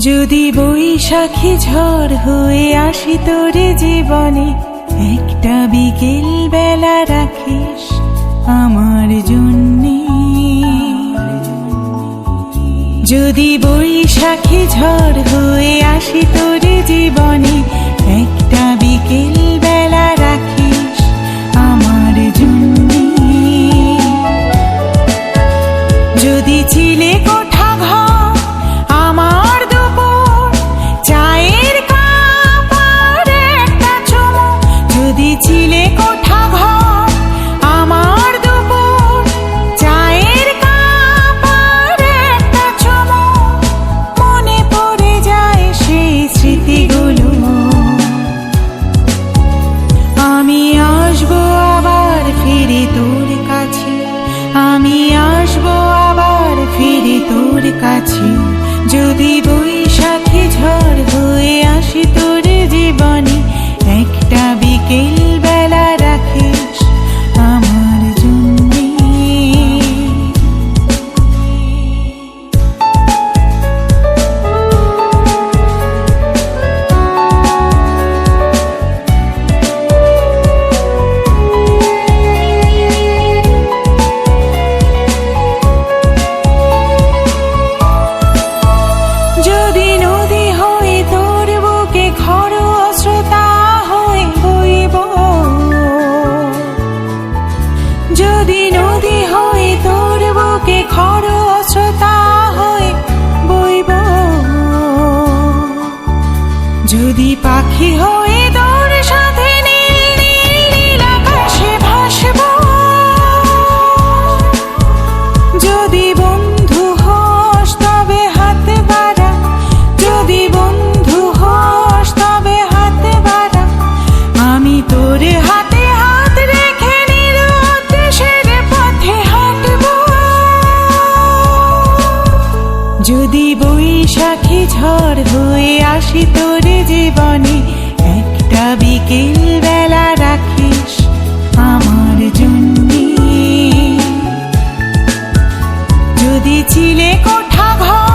যদি বৈশাখী ঝড় হয়ে আসি তোর জীবনে, একটা বিকেল বেলা রাখিস আমার জন্যে। যদি বৈশাখী ঝড় হয়ে আসি আমি যদি পাখি হয়ে ঝড় হয়ে আসি তোর জীবনে, একটা বিকেল বেলা রাখিস আমার জন্য। যদি ছিলে কোঠা ঘর